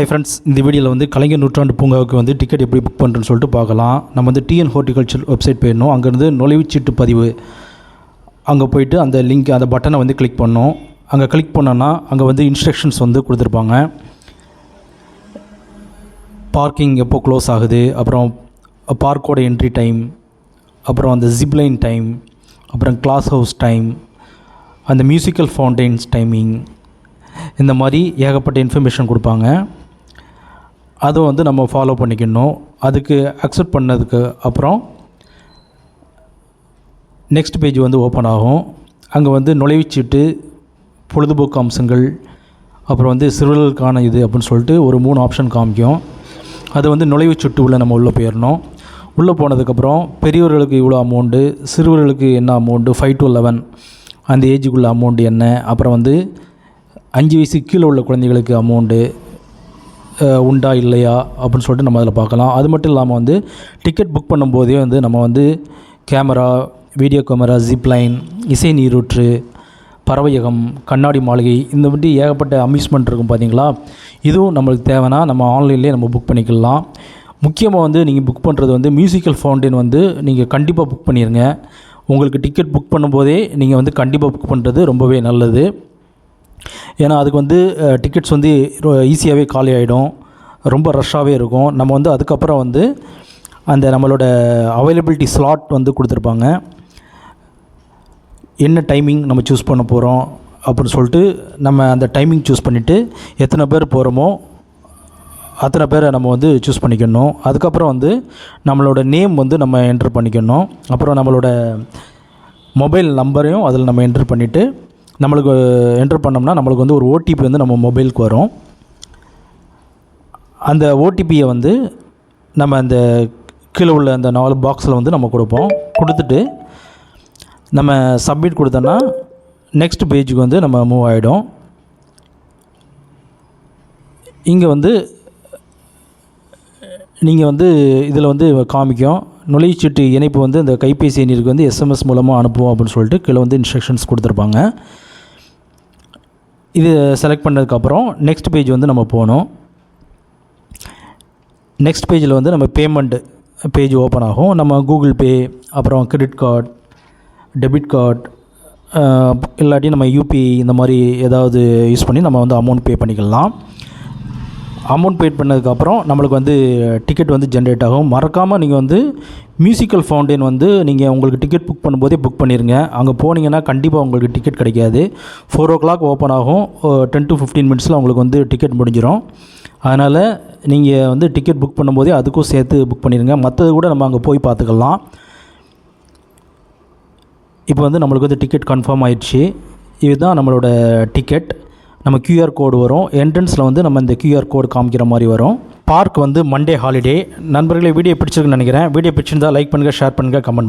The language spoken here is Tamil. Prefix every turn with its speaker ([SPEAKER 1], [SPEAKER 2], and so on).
[SPEAKER 1] ஹை ஃப்ரெண்ட்ஸ் இந்த வீடியோவில் வந்து கலைஞர் நூற்றாண்டு பூங்காவுக்கு வந்து டிக்கெட் எப்படி புக் பண்ணுறேன்னு சொல்லிட்டு பார்க்கலாம். நம்ம வந்து டிஎன் ஹார்டிகல்ச்சர் வெப்சைட் போயிடணும். அங்கேருந்து நுழைவுச்சீட்டு பதிவு. அங்கே போயிட்டு அந்த லிங்க் அந்த பட்டனை வந்து கிளிக் பண்ணோம் அங்கே கிளிக் பண்ணோன்னா அங்கே வந்து இன்ஸ்ட்ரக்ஷன்ஸ் வந்து கொடுத்துருப்பாங்க. பார்க்கிங் எப்போ க்ளோஸ் ஆகுது அப்புறம் பார்க்கோட என்ட்ரி டைம் அப்புறம் அந்த ஜிப்லைன் டைம் அப்புறம் கிளாஸ் ஹவுஸ் டைம் அந்த மியூசிக்கல் ஃபவுண்டைன்ஸ் டைமிங் இந்த மாதிரி ஏகப்பட்ட இன்ஃபர்மேஷன் கொடுப்பாங்க. அதை வந்து நம்ம ஃபாலோ பண்ணிக்கணும். அதுக்கு அக்செப்ட் பண்ணதுக்கு அப்புறம் நெக்ஸ்ட் பேஜ் வந்து ஓப்பன் ஆகும். அங்கே வந்து நுழைவுச்சீட்டு பொழுதுபோக்கு அம்சங்கள் அப்புறம் வந்து சிறுவர்களுக்கான இது அப்படின்னு சொல்லிட்டு ஒரு மூணு ஆப்ஷன் காமிக்கும். அது வந்து நுழைவுச்சீட்டு உள்ளே நம்ம உள்ளே போயிடணும் உள்ளே போனதுக்கப்புறம் பெரியவர்களுக்கு இவ்வளோ அமௌண்ட்டு சிறுவர்களுக்கு என்ன அமௌண்ட்டு ஃபைவ் டு லெவன் அந்த ஏஜுக்குள்ள அமௌண்ட் என்ன? அப்புறம் வந்து அஞ்சு வயசு கீழே உள்ள குழந்தைகளுக்கு அமௌண்ட்டு உண்டா இல்லையா அப்படின்னு சொல்லிட்டு நம்ம அதில் பார்க்கலாம். அது மட்டும் இல்லாமல் வந்து டிக்கெட் புக் பண்ணும்போதே வந்து நம்ம வந்து கேமரா வீடியோ கேமரா ஜிப்லைன் இசை நீரூற்று பறவையகம் கண்ணாடி மாளிகை இந்த மாதிரி ஏகப்பட்ட அம்யூஸ்மெண்ட் இருக்கும் பார்த்தீங்களா? இதுவும் நம்மளுக்கு தேவைன்னா நம்ம ஆன்லைன்லேயே நம்ம புக் பண்ணிக்கலாம். முக்கியமாக வந்து நீங்கள் புக் பண்ணுறது வந்து மியூசிக்கல் ஃபவுண்டைன் வந்து நீங்கள் கண்டிப்பாக புக் பண்ணிடுங்க உங்களுக்கு டிக்கெட் புக் பண்ணும்போதே நீங்கள் வந்து கண்டிப்பாக புக் பண்ணுறது ரொம்பவே நல்லது. ஏன்னா அதுக்கு வந்து டிக்கெட்ஸ் வந்து ஈஸியாகவே காலி ஆகிடும் ரொம்ப ரஷ்ஷாகவே இருக்கும். நம்ம வந்து அதுக்கப்புறம் வந்து அந்த நம்மளோட அவைலபிலிட்டி ஸ்லாட் வந்து கொடுத்துருப்பாங்க. என்ன டைமிங் நம்ம சூஸ் பண்ண போகிறோம் அப்படின்னு சொல்லிட்டு நம்ம அந்த டைமிங் சூஸ் பண்ணிவிட்டு எத்தனை பேர் போகிறோமோ அத்தனை பேரை நம்ம வந்து சூஸ் பண்ணிக்கணும். அதுக்கப்புறம் வந்து நம்மளோட நேம் வந்து நம்ம என்ட்ரு பண்ணிக்கணும். அப்புறம் நம்மளோட மொபைல் நம்பரையும் அதில் நம்ம என்ட்ரு பண்ணிவிட்டு நம்மளுக்கு என்ட்ரு பண்ணோம்னா நம்மளுக்கு வந்து ஒரு ஓடிபி வந்து நம்ம மொபைலுக்கு வரும். அந்த ஓடிபியை வந்து நம்ம அந்த கீழே உள்ள அந்த நாலு பாக்ஸில் வந்து நம்ம கொடுப்போம். கொடுத்துட்டு நம்ம சப்மிட் கொடுத்தோன்னா நெக்ஸ்ட் பேஜுக்கு வந்து நம்ம மூவ் ஆகிடும் இங்கே வந்து நீங்கள் வந்து இதில் வந்து காமிக்கும். நுழைச்சீட்டு இணைப்பு வந்து இந்த கைபேசி எண்ணிற்கு வந்து எஸ்எம்எஸ் மூலமாக அனுப்புவோம் அப்படின்னு சொல்லிட்டு கீழே வந்து இன்ஸ்ட்ரக்ஷன்ஸ் கொடுத்துருப்பாங்க. இது செலக்ட் பண்ணதுக்கப்புறம் நெக்ஸ்ட் பேஜ் வந்து நம்ம போகணும். நெக்ஸ்ட் பேஜில் வந்து நம்ம பேமெண்ட் பேஜ் ஓப்பன் ஆகும். நம்ம கூகுள் பே அப்புறம் கிரெடிட் கார்டு டெபிட் கார்டு இல்லாட்டி நம்ம யூபிஐ இந்த மாதிரி ஏதாவது யூஸ் பண்ணி நம்ம வந்து அமௌண்ட் பே பண்ணிக்கலாம். அமௌண்ட் பே பண்ணதுக்கப்புறம் நம்மளுக்கு வந்து டிக்கெட் வந்து ஜென்ரேட் ஆகும். மறக்காமல் நீங்கள் வந்து மியூசிக்கல் ஃபவுண்டைன் வந்து நீங்கள் உங்களுக்கு டிக்கெட் புக் பண்ணும்போதே புக் பண்ணிடுங்க அங்கே போனீங்கன்னா கண்டிப்பாக உங்களுக்கு டிக்கெட் கிடைக்காது. ஃபோர் ஓ கிளாக் ஓப்பன் ஆகும் டென் டு ஃபிஃப்டீன் மினிட்ஸில் உங்களுக்கு வந்து டிக்கெட் முடிஞ்சிடும் அதனால் நீங்கள் வந்து டிக்கெட் புக் பண்ணும்போதே அதுக்கும் சேர்த்து புக் பண்ணிடுங்க மற்றது கூட நம்ம அங்கே போய் பார்த்துக்கலாம். இப்போ வந்து நம்மளுக்கு வந்து டிக்கெட் கன்ஃபார்ம் ஆயிடுச்சு. இதுதான் நம்மளோட டிக்கெட் நம்ம கியூஆர் கோடு வரும். என்ட்ரன்ஸில் வந்து நம்ம இந்த கியூஆர் கோடு காமிக்கிற மாதிரி வரும். பார்க் வந்து மண்டே ஹாலிடே நண்பர்களே வீடியோ பிடிச்சிருக்குன்னு நினைக்கிறேன். வீடியோ பிடிச்சிருந்தால் லைக் பண்ணுங்கள் ஷேர் பண்ணுங்கள் கமெண்ட் பண்ணுங்கள்